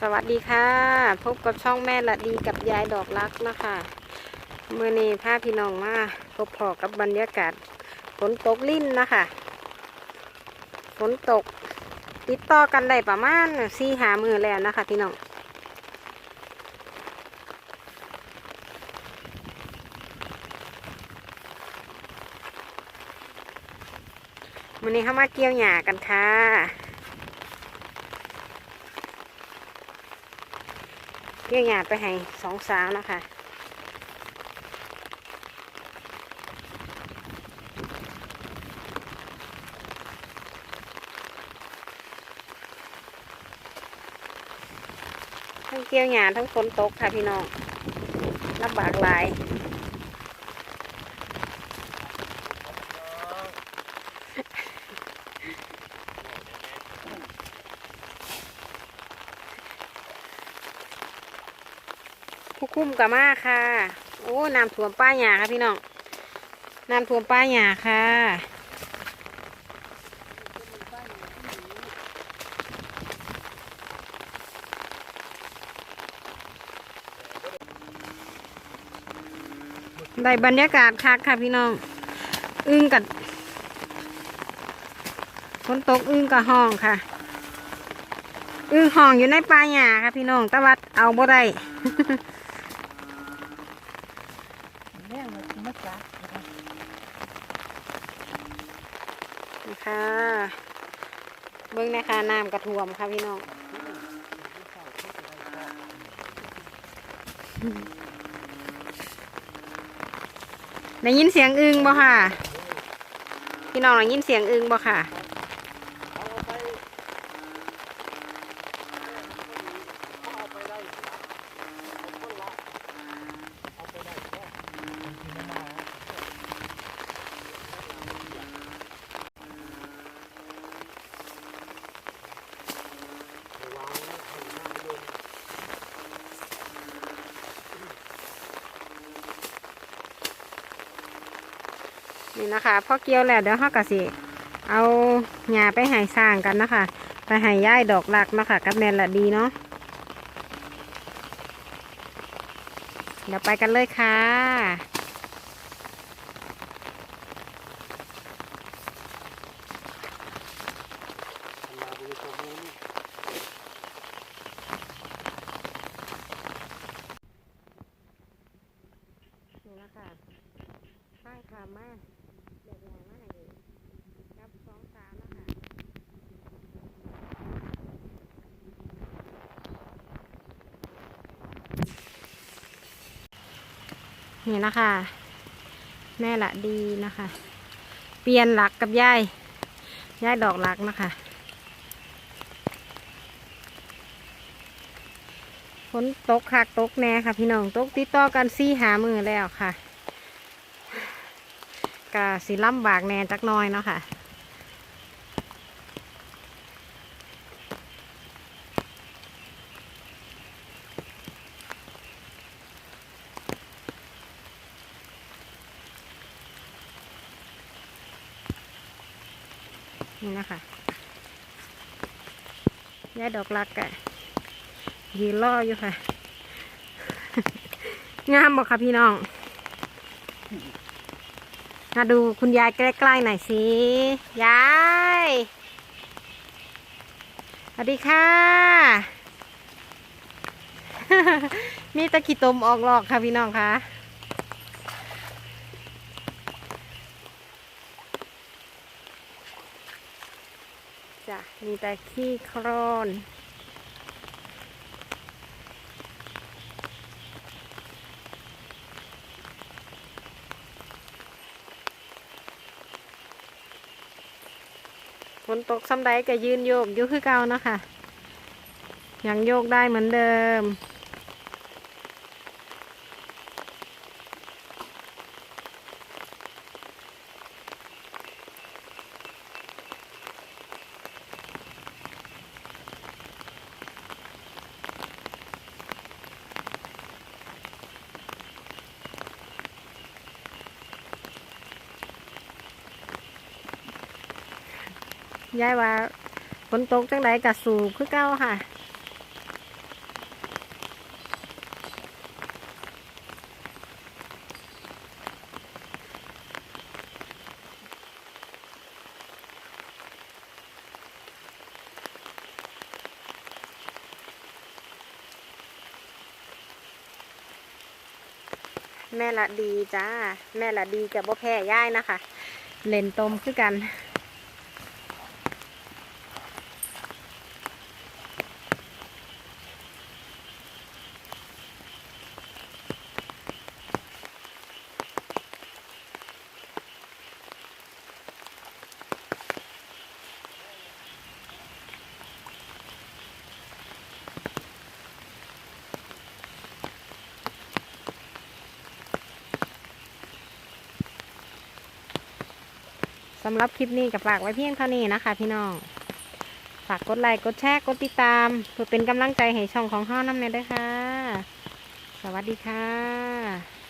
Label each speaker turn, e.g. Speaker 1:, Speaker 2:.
Speaker 1: สวัสดีค่ะ พบกับช่องแม่ละดีกับยายดอกรักนะคะเมื่อนี้พาพี่น้องมาพบพอกับบรรยากาศฝนตกลิ่นนะคะฝนตก ติดต่อกันได้ประมาณสี่หามือแล้วนะคะ พี่น้องมื่อนี้เข้ามาเกี่ยวหญ้ากันค่ะ กี่ยวหญ้าไปให้สองสาวนะคะทั้งเกี่ยวหญ้าทั้งฝนตกค่ะพี่น้องลำบากหลาย ผู้คุ้มกับมาค่ะ โอ้น้ำท่วมป้าหยาค่ะพี่น้องน้ำท่วมป้าหยาค่ะได้บรรยากาศคักค่ะพี่น้อง อึ้งกับฝนตกอึ้งกับห้องค่ะ อึ้งห้องอยู่ในป่าหญ้าค่ะพี่น้องตะวัดเอาบ่ได้
Speaker 2: แม่งมันมาจัก
Speaker 1: นะ ค่ะ เบิ้งนะคะน้ำกระท่วมค่ะพี่น้องได้ยินเสียงอึงบ่ค่ะ พี่น้องได้ยินเสียงอึงบ่ค่ะ นี่นะคะพอเกี่ยวแล้วเดี๋ยวเขากะสิ เอาหญ้าไปให้สร้างกันนะคะไปให้ย่ายดอกหลักนะคะกับแมนละดีเนาะเดี๋ยวไปกันเลยค่ะ นี่นะคะข้างขามาเด็กงานมาให้กับสองสามนะคะ นี่นะคะแม่ละดีนะคะ เปลี่ยนหลักกับยายยายดอกหลักนะคะฝนตกคักตกแน่ค่ะ พี่น้องตกติดต่อกันซี่หามือแล้วค่ะกะสีล่ำบากแน่จักน้อยเนาะค่ะ นี่นะคะยายดอกรักกะยืนรออยู่ค่ะ งามบอกค่ะพี่น้อง มาดูคุณยายใกล้ๆหน่อยสิยายสวัสดีค่ะ มีตะกี้ตมออกหลอกค่ะพี่น้องค่ะ จ้ะ มีแต่ขี้โครนฝนตกซ้ำใดก็ยืนโยกอยู่คือเก่าเนาะค่ะ ยังโยกได้เหมือนเดิม ยายว่าฝนตกจังไดกะสูบคือเก้าค่ะ แม่ละดีจ้า แม่ละดีกับบ่แพ้ย่ายนะคะ เล่นตมคือกัน สำหรับคลิปนี้ก็ฝากไว้เพียงเท่านี้นะคะ พี่น้อง ฝากกดไลค์ กดแชร์ กดติดตาม เพื่อเป็นกำลังใจให้ช่องของห้อน้ำเนยด้วยค่ะ สวัสดีค่ะ